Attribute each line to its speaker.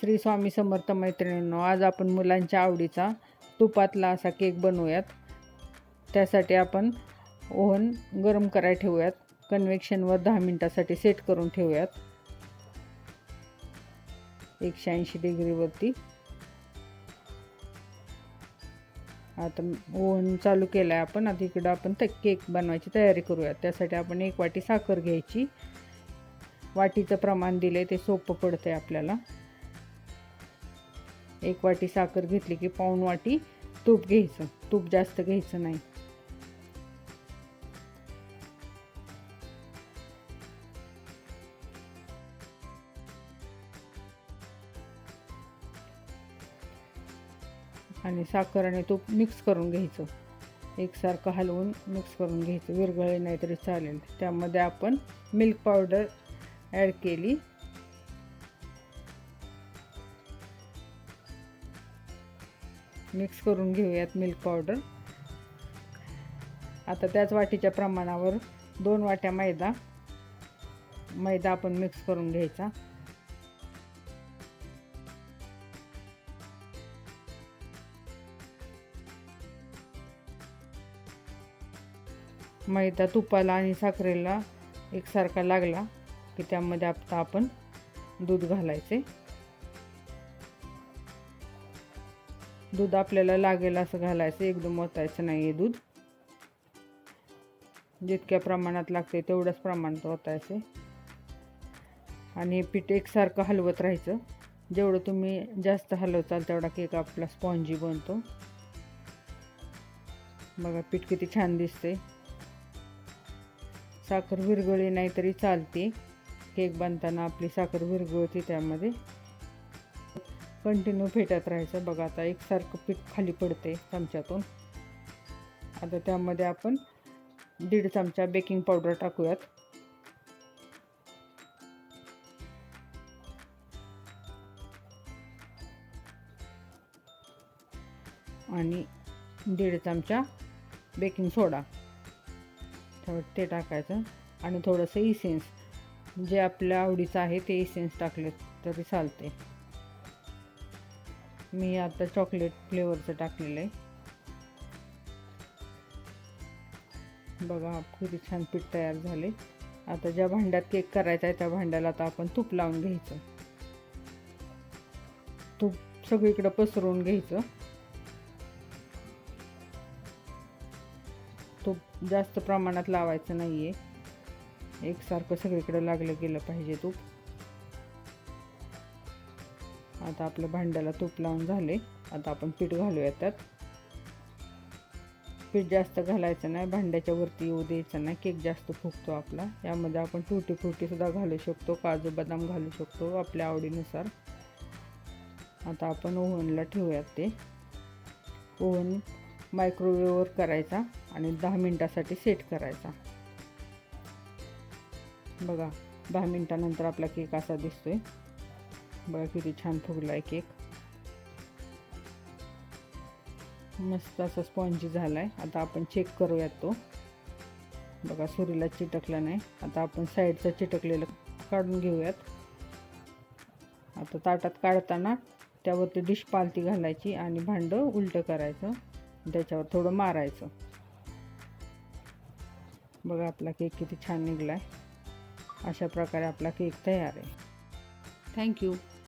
Speaker 1: श्री स्वामी समर्थ मैत्रिणींनो आज आपण मुलांच्या आवडीचा तुपातला असा केक बनवूयात. त्यासाठी आपण ओव्हन गरम करायला ठेवूयात. कन्व्हेक्शनवर दहा मिनटासाठी सेट करून ठेवूयात. एकशे ऐंशी डिग्रीवरती आता ओव्हन चालू केलं आहे आपण. आता इकडं आपण ते केक बनवायची तयारी करूयात. त्यासाठी आपण एक वाटी साखर घ्यायची. वाटीचं प्रमाण दिलं आहे ते सोपं पडतं आहे आपल्याला. एक वाटी साखर घेतली की पाऊण वाटी तूप घ्यायचं. तूप जास्त घ्यायचं नाही. आणि साखर आणि तूप मिक्स करून घ्यायचं. एकसारखं हलवून मिक्स करून घ्यायचं. विरघळले नाही तरी चालेल. त्यामध्ये आपण मिल्क पावडर ॲड केली. मिक्स करून घेऊयात मिल्क पावडर. आता त्याच वाटीच्या प्रमाणावर दोन वाट्या मैदा मैदा आपण मिक्स करून घ्यायचा. मैदा तुपाला आणि साखरेला एकसारखा लागला की त्यामध्ये आता आपण दूध घालायचे. दूध आपल्याला लागेल असं घालायचं एकदम ओतायचं नाही आहे दूध. जितक्या प्रमाणात लागते तेवढ्याच प्रमाणात ओतायचे. आणि पीठ एकसारखं हलवत राहायचं. जेवढं तुम्ही जास्त हलवताल तेवढा केक आपला स्पॉन्जी बनतो. बघा पीठ किती छान दिसते साखर विरघळली नाही तरी चालते. केक बनताना आपली साखर विरघळते त्यामध्ये. कंटिन्यू फेटत राहायचं. बघा आता एकसारखं पीठ खाली पडते चमच्यातून. आता त्यामध्ये आपण दीड चमचा बेकिंग पावडर टाकूयात. आणि दीड चमचा बेकिंग सोडा. थोडं ते टाकायचं आणि थोडंसं इसेन्स. जे आपल्या आवडीचं आहे ते इसेन्स टाकले तरी चालते मी आता चॉकलेट फ्लेवरचं टाकलेलं आहे. बघा किती छान पीठ तयार झाले आता ज्या भांड्यात केक करायचा आहे त्या भांड्याला आता आपण तूप लावून घ्यायचं. तूप सगळीकडं पसरवून घ्यायचं. तूप जास्त प्रमाणात लावायचं नाही आहे एकसारखं सगळीकडे लागलं गेलं पाहिजे तूप. आता आपलं भांड्याला तूप लावून झाले. आता आपण पीठ घालूया त्यात. पीठ जास्त घालायचं नाही भांड्याच्या वरती येऊ द्यायचं नाही. केक जास्त फुगतो आपला. यामध्ये आपण टुटी फ्रुटीसुद्धा घालू शकतो काजू बदाम घालू शकतो आपल्या आवडीनुसार. आता आपण ओव्हनला ठेवूयात ते. ओव्हन मायक्रोवेव्हवर करायचा आणि दहा मिनटासाठी सेट करायचा. बघा दहा मिनटानंतर आपला केक असा दिसतोय. बघा किती छान फुगला आहे केक मस्त असा स्पॉन्जी झाला आहे आता आपण चेक करूयात तो. बघा सुरीला चिटकला नाही. आता आपण साईडचं चिटकलेलं काढून घेऊयात. आता ताटात काढताना त्यावरती डिश पालती घालायची आणि भांडं उलटं करायचं. त्याच्यावर थोडं मारायचं. बघा आपला केक किती छान निघला आहे अशा प्रकारे आपला केक तयार आहे. थँक्यू